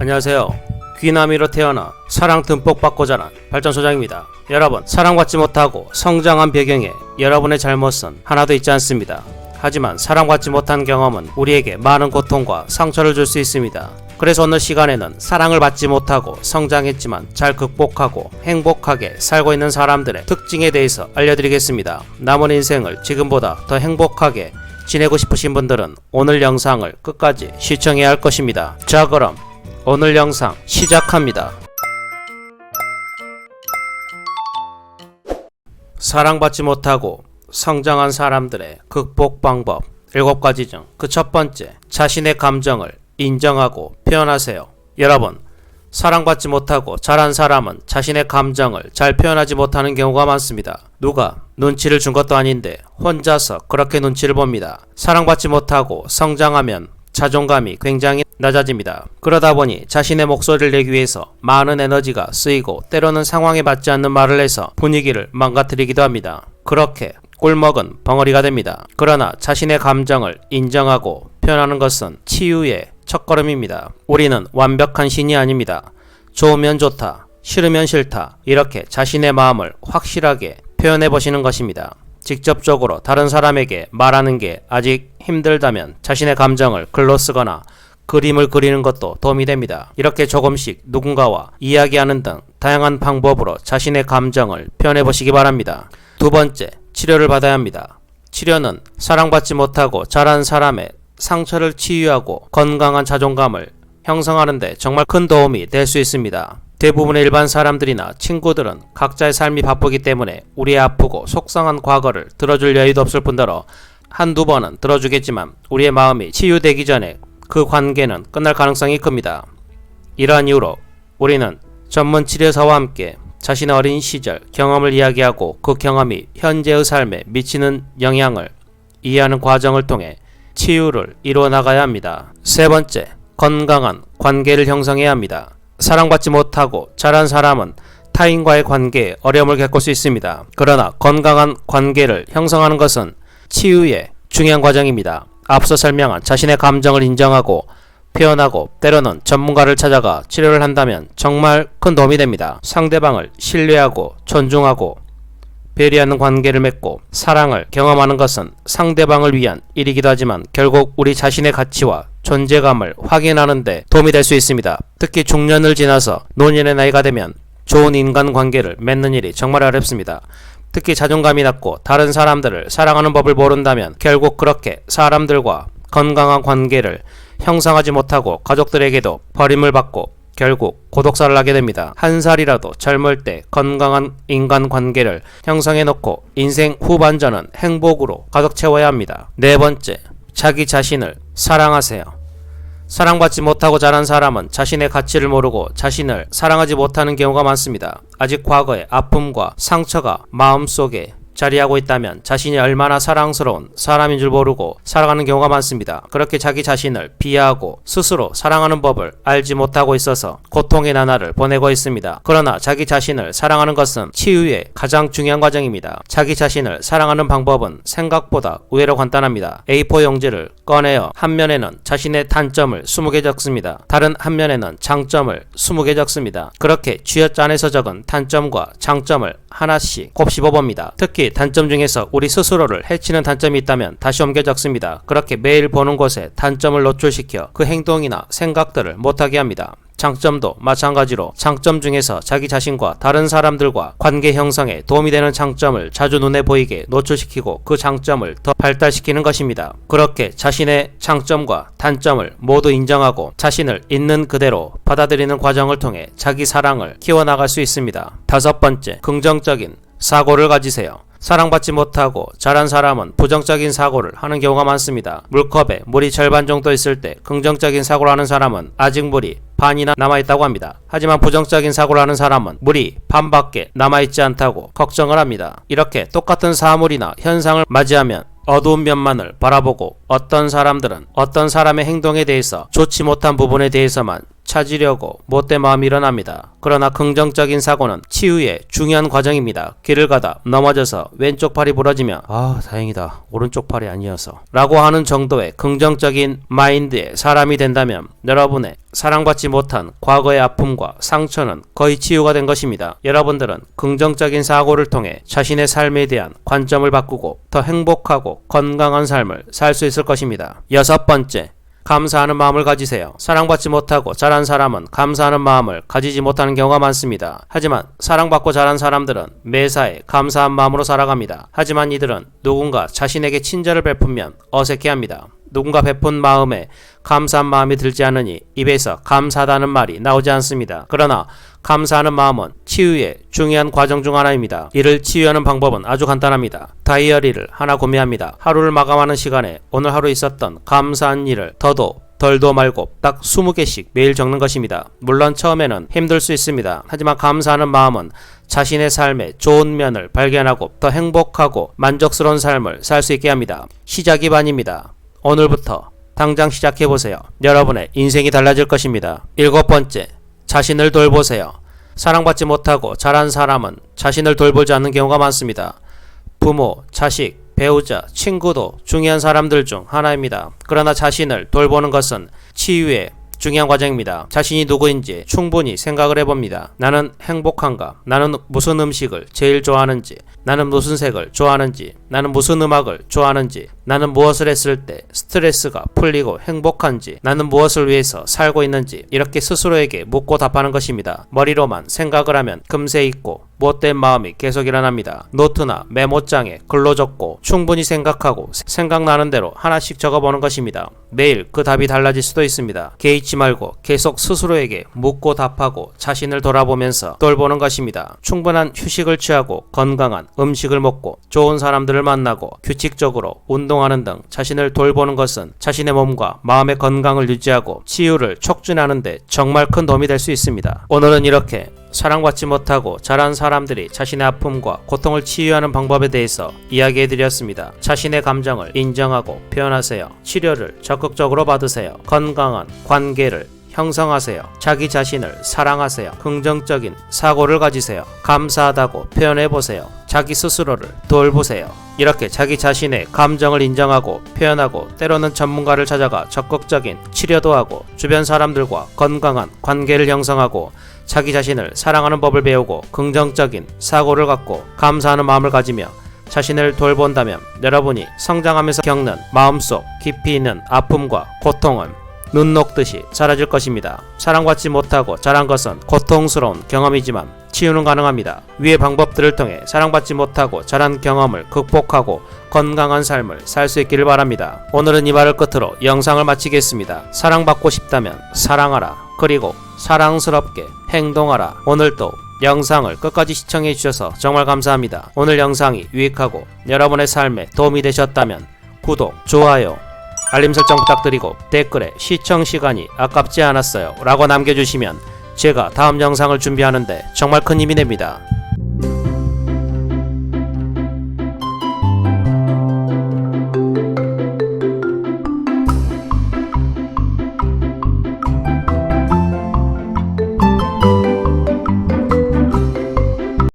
안녕하세요. 귀남이로 태어나 사랑 듬뿍 받고 자란 발전소장입니다. 여러분, 사랑받지 못하고 성장한 배경에 여러분의 잘못은 하나도 있지 않습니다. 하지만 사랑받지 못한 경험은 우리에게 많은 고통과 상처를 줄 수 있습니다. 그래서 오늘 시간에는 사랑을 받지 못하고 성장했지만 잘 극복하고 행복하게 살고 있는 사람들의 특징에 대해서 알려드리겠습니다. 남은 인생을 지금보다 더 행복하게 지내고 싶으신 분들은 오늘 영상을 끝까지 시청해야 할 것입니다. 자 그럼 오늘 영상 시작합니다. 사랑받지 못하고 성장한 사람들의 극복 방법 7가지 중 그 첫 번째 자신의 감정을 인정하고 표현하세요. 여러분 사랑받지 못하고 자란 사람은 자신의 감정을 잘 표현하지 못하는 경우가 많습니다. 누가 눈치를 준 것도 아닌데 혼자서 그렇게 눈치를 봅니다. 사랑받지 못하고 성장하면 자존감이 굉장히 낮아집니다. 그러다 보니 자신의 목소리를 내기 위해서 많은 에너지가 쓰이고 때로는 상황에 맞지 않는 말을 해서 분위기를 망가뜨리기도 합니다. 그렇게 꿀먹은 벙어리가 됩니다. 그러나 자신의 감정을 인정하고 표현하는 것은 치유의 첫걸음입니다. 우리는 완벽한 신이 아닙니다. 좋으면 좋다, 싫으면 싫다, 이렇게 자신의 마음을 확실하게 표현해 보시는 것입니다. 직접적으로 다른 사람에게 말하는 게 아직 힘들다면 자신의 감정을 글로 쓰거나 그림을 그리는 것도 도움이 됩니다. 이렇게 조금씩 누군가와 이야기하는 등 다양한 방법으로 자신의 감정을 표현해 보시기 바랍니다. 두 번째, 치료를 받아야 합니다. 치료는 사랑받지 못하고 자란 사람의 상처를 치유하고 건강한 자존감을 형성하는데 정말 큰 도움이 될 수 있습니다. 대부분의 일반 사람들이나 친구들은 각자의 삶이 바쁘기 때문에 우리의 아프고 속상한 과거를 들어줄 여유도 없을 뿐더러 한두 번은 들어주겠지만 우리의 마음이 치유되기 전에 그 관계는 끝날 가능성이 큽니다. 이러한 이유로 우리는 전문 치료사와 함께 자신의 어린 시절 경험을 이야기하고 그 경험이 현재의 삶에 미치는 영향을 이해하는 과정을 통해 치유를 이루어 나가야 합니다. 세 번째, 건강한 관계를 형성해야 합니다. 사랑받지 못하고 자란 사람은 타인과의 관계에 어려움을 겪을 수 있습니다. 그러나 건강한 관계를 형성하는 것은 치유의 중요한 과정입니다. 앞서 설명한 자신의 감정을 인정하고 표현하고 때로는 전문가를 찾아가 치료를 한다면 정말 큰 도움이 됩니다. 상대방을 신뢰하고 존중하고 배려하는 관계를 맺고 사랑을 경험하는 것은 상대방을 위한 일이기도 하지만 결국 우리 자신의 가치와 존재감을 확인하는데 도움이 될 수 있습니다. 특히 중년을 지나서 노년의 나이가 되면 좋은 인간 관계를 맺는 일이 정말 어렵습니다. 특히 자존감이 낮고 다른 사람들을 사랑하는 법을 모른다면 결국 그렇게 사람들과 건강한 관계를 형성하지 못하고 가족들에게도 버림을 받고 결국 고독사를 하게 됩니다. 한 살이라도 젊을 때 건강한 인간 관계를 형성해 놓고 인생 후반전은 행복으로 가득 채워야 합니다. 네 번째, 자기 자신을 사랑하세요. 사랑받지 못하고 자란 사람은 자신의 가치를 모르고 자신을 사랑하지 못하는 경우가 많습니다. 아직 과거의 아픔과 상처가 마음속에 자리하고 있다면 자신이 얼마나 사랑스러운 사람인 줄 모르고 살아가는 경우가 많습니다. 그렇게 자기 자신을 비하하고 스스로 사랑하는 법을 알지 못하고 있어서 고통의 나날을 보내고 있습니다. 그러나 자기 자신을 사랑하는 것은 치유의 가장 중요한 과정입니다. 자기 자신을 사랑하는 방법은 생각보다 의외로 간단합니다. A4 용지를 꺼내어 한 면에는 자신의 단점을 20개 적습니다. 다른 한 면에는 장점을 20개 적습니다. 그렇게 쥐어짜내서 적은 단점과 장점을 하나씩 곱씹어 봅니다. 특히 단점 중에서 우리 스스로를 해치는 단점이 있다면 다시 옮겨 적습니다. 그렇게 매일 보는 곳에 단점을 노출시켜 그 행동이나 생각들을 못하게 합니다. 장점도 마찬가지로 장점 중에서 자기 자신과 다른 사람들과 관계 형성에 도움이 되는 장점을 자주 눈에 보이게 노출시키고 그 장점을 더 발달시키는 것입니다. 그렇게 자신의 장점과 단점을 모두 인정하고 자신을 있는 그대로 받아들이는 과정을 통해 자기 사랑을 키워나갈 수 있습니다. 다섯 번째, 긍정적인 사고를 가지세요. 사랑받지 못하고 자란 사람은 부정적인 사고를 하는 경우가 많습니다. 물컵에 물이 절반 정도 있을 때 긍정적인 사고를 하는 사람은 아직 물이 반이나 남아있다고 합니다. 하지만 부정적인 사고를 하는 사람은 물이 반밖에 남아있지 않다고 걱정을 합니다. 이렇게 똑같은 사물이나 현상을 맞이하면 어두운 면만을 바라보고 어떤 사람들은 어떤 사람의 행동에 대해서 좋지 못한 부분에 대해서만 찾으려고 못된 마음이 일어납니다. 그러나 긍정적인 사고는 치유의 중요한 과정입니다. 길을 가다 넘어져서 왼쪽 팔이 부러지면 아 다행이다 오른쪽 팔이 아니어서 라고 하는 정도의 긍정적인 마인드의 사람이 된다면 여러분의 사랑받지 못한 과거의 아픔과 상처는 거의 치유가 된 것입니다. 여러분들은 긍정적인 사고를 통해 자신의 삶에 대한 관점을 바꾸고 더 행복하고 건강한 삶을 살 수 있을 것입니다. 여섯 번째, 감사하는 마음을 가지세요. 사랑받지 못하고 자란 사람은 감사하는 마음을 가지지 못하는 경우가 많습니다. 하지만 사랑받고 자란 사람들은 매사에 감사한 마음으로 살아갑니다. 하지만 이들은 누군가 자신에게 친절을 베풀면 어색해합니다. 누군가 베푼 마음에 감사한 마음이 들지 않으니 입에서 감사하다는 말이 나오지 않습니다. 그러나 감사하는 마음은 치유의 중요한 과정 중 하나입니다. 이를 치유하는 방법은 아주 간단합니다. 다이어리를 하나 구매합니다. 하루를 마감하는 시간에 오늘 하루 있었던 감사한 일을 더도 덜도 말고 딱 20개씩 매일 적는 것입니다. 물론 처음에는 힘들 수 있습니다. 하지만 감사하는 마음은 자신의 삶의 좋은 면을 발견하고 더 행복하고 만족스러운 삶을 살 수 있게 합니다. 시작이 반입니다. 오늘부터 당장 시작해보세요. 여러분의 인생이 달라질 것입니다. 일곱 번째, 자신을 돌보세요. 사랑받지 못하고 자란 사람은 자신을 돌보지 않는 경우가 많습니다. 부모, 자식, 배우자, 친구도 중요한 사람들 중 하나입니다. 그러나 자신을 돌보는 것은 치유의 중요한 과정입니다. 자신이 누구인지 충분히 생각을 해봅니다. 나는 행복한가? 나는 무슨 음식을 제일 좋아하는지? 나는 무슨 색을 좋아하는지? 나는 무슨 음악을 좋아하는지? 나는 무엇을 했을 때 스트레스가 풀리고 행복한지? 나는 무엇을 위해서 살고 있는지? 이렇게 스스로에게 묻고 답하는 것입니다. 머리로만 생각을 하면 금세 잊고 못된 마음이 계속 일어납니다. 노트나 메모장에 글로 적고 충분히 생각하고 생각나는 대로 하나씩 적어보는 것입니다. 매일 그 답이 달라질 수도 있습니다. 개의치 말고 계속 스스로에게 묻고 답하고 자신을 돌아보면서 돌보는 것입니다. 충분한 휴식을 취하고 건강한 음식을 먹고 좋은 사람들을 만나고 규칙적으로 운동하는 등 자신을 돌보는 것은 자신의 몸과 마음의 건강을 유지하고 치유를 촉진하는 데 정말 큰 도움이 될 수 있습니다. 오늘은 이렇게 사랑받지 못하고 자란 사람들이 자신의 아픔과 고통을 치유하는 방법에 대해서 이야기해 드렸습니다. 자신의 감정을 인정하고 표현하세요. 치료를 적극적으로 받으세요. 건강한 관계를 형성하세요. 자기 자신을 사랑하세요. 긍정적인 사고를 가지세요. 감사하다고 표현해 보세요. 자기 스스로를 돌보세요. 이렇게 자기 자신의 감정을 인정하고 표현하고 때로는 전문가를 찾아가 적극적인 치료도 하고 주변 사람들과 건강한 관계를 형성하고 자기 자신을 사랑하는 법을 배우고 긍정적인 사고를 갖고 감사하는 마음을 가지며 자신을 돌본다면 여러분이 성장하면서 겪는 마음속 깊이 있는 아픔과 고통은 눈 녹듯이 사라질 것입니다. 사랑받지 못하고 자란 것은 고통스러운 경험이지만 치유는 가능합니다. 위의 방법들을 통해 사랑받지 못하고 자란 경험을 극복하고 건강한 삶을 살 수 있기를 바랍니다. 오늘은 이 말을 끝으로 영상을 마치겠습니다. 사랑받고 싶다면 사랑하라. 그리고 사랑스럽게 행동하라. 오늘도 영상을 끝까지 시청해 주셔서 정말 감사합니다. 오늘 영상이 유익하고 여러분의 삶에 도움이 되셨다면 구독, 좋아요, 알림 설정 부탁드리고 댓글에 시청 시간이 아깝지 않았어요 라고 남겨주시면 제가 다음 영상을 준비하는데 정말 큰 힘이 됩니다.